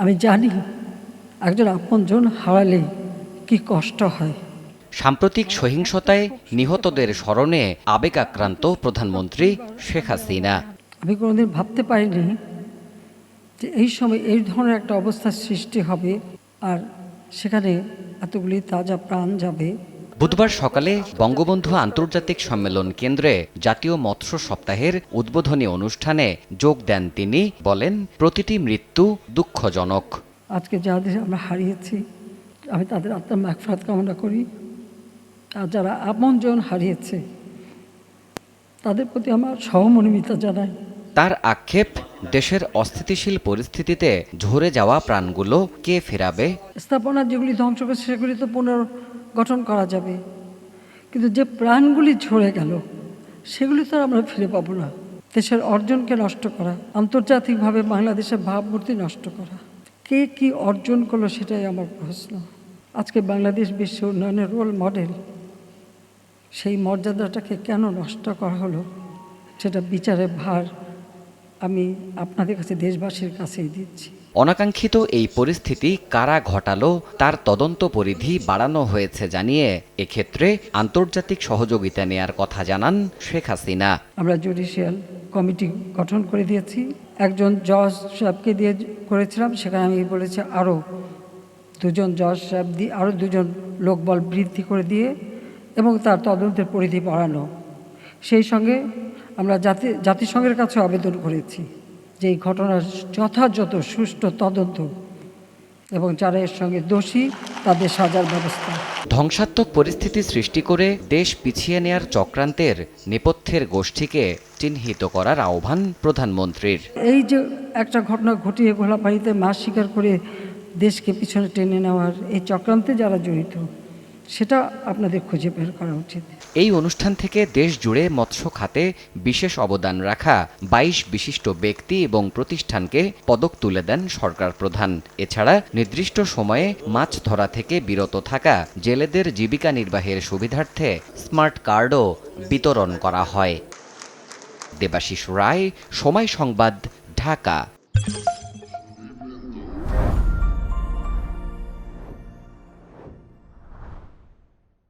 আমি জানি একজন আপনজন হারালে কি কষ্ট হয়। সাম্প্রতিক সহিংসতায় নিহতদের স্মরণে আবেগ আক্রান্ত প্রধানমন্ত্রী শেখ হাসিনা। আমি কোনোদিন ভাবতে পারিনি যে এই সময় এই ধরনের একটা অবস্থার সৃষ্টি হবে আর সেখানে এতগুলি তাজা প্রাণ যাবে। বুধবার সকালে বঙ্গবন্ধু আন্তর্জাতিক সম্মেলন কেন্দ্রে জাতীয় মৎস্য সপ্তাহের উদ্বোধনী অনুষ্ঠানে যোগ দেন তিনি বলেন প্রতিটি মৃত্যু দুঃখজনক। আজকে যাদের আমরা হারিয়েছি আমি তাদের আত্মার মাগফাত কামনা করি। আর যারা আপন আপনজন হারিয়েছে তাদের প্রতি আমার সহমর্মিতা জানাই। তার আক্ষেপ দেশের অস্থিতিশীল পরিস্থিতিতে ঝরে যাওয়া প্রাণগুলো কে ফেরাবে? স্থাপনা যেগুলি ধ্বংস করেছে সেগুলি তো পুনর্গঠন করা যাবে। কিন্তু যে প্রাণগুলি ঝরে গেল, সেগুলি তো আমরা ফিরে পাবো না। দেশের অর্জনকে নষ্ট করা, আন্তর্জাতিকভাবে বাংলাদেশের ভাবমূর্তি নষ্ট করা। কে কি অর্জন করল সেটাই আমার প্রশ্ন। আজকে বাংলাদেশ বিশ্ব উন্নয়নের রোল মডেল সেই মর্যাদাটাকে কেন নষ্ট করা হলো, সেটা বিচারের ভার আমি আপনাদের কাছে দেশবাসীর কাছেই দিচ্ছি। অনাকাঙ্ক্ষিত এই পরিস্থিতি কারা ঘটালো তার তদন্ত পরিধি বাড়ানো হয়েছে জানিয়ে এক্ষেত্রে আন্তর্জাতিক সহযোগিতা নেয়ার কথা জানান শেখ হাসিনা। আমরা জুডিশিয়াল কমিটি গঠন করে দিয়েছি। একজন জজ সাহেবকে দিয়ে করেছিলাম সেখানে আমি বলেছি আরও দুজন জজ সাহেব দিয়ে আরও দুজন লোকবল বৃদ্ধি করে দিয়ে এবং তার তদন্তের পরিধি বাড়ানো। সেই সঙ্গে আমরা জাতি জাতিসংঘের কাছে আবেদন করেছি যে এই ঘটনার যথাযথ সুষ্ঠু তদন্ত এবং যারা এর সঙ্গে দোষী তাদের সাজার ব্যবস্থা। ধ্বংসাত্মক পরিস্থিতি সৃষ্টি করে দেশ পিছিয়ে নেয়ার চক্রান্তের নেপথ্যের গোষ্ঠীকে চিহ্নিত করার আহ্বান প্রধানমন্ত্রীর। এই যে একটা ঘটনা ঘটিয়ে গোলাপাড়িতে মাছ শিকার করে দেশকে পিছনে টেনে নেওয়ার এই চক্রান্তে যারা জড়িত সেটা আপনাদের খুঁজে বের করা উচিত। এই অনুষ্ঠান থেকে দেশ জুড়ে মৎস্য খাতে বিশেষ অবদান রাখা বাইশ বিশিষ্ট ব্যক্তি এবং প্রতিষ্ঠানকে পদক তুলে দেন সরকার প্রধান। এছাড়া নির্দিষ্ট সময়ে মাছ ধরা থেকে বিরত থাকা জেলেদের জীবিকা নির্বাহের সুবিধার্থে স্মার্ট কার্ডও বিতরণ করা হয়। দেবাশিস রায়, সময় সংবাদ, ঢাকা।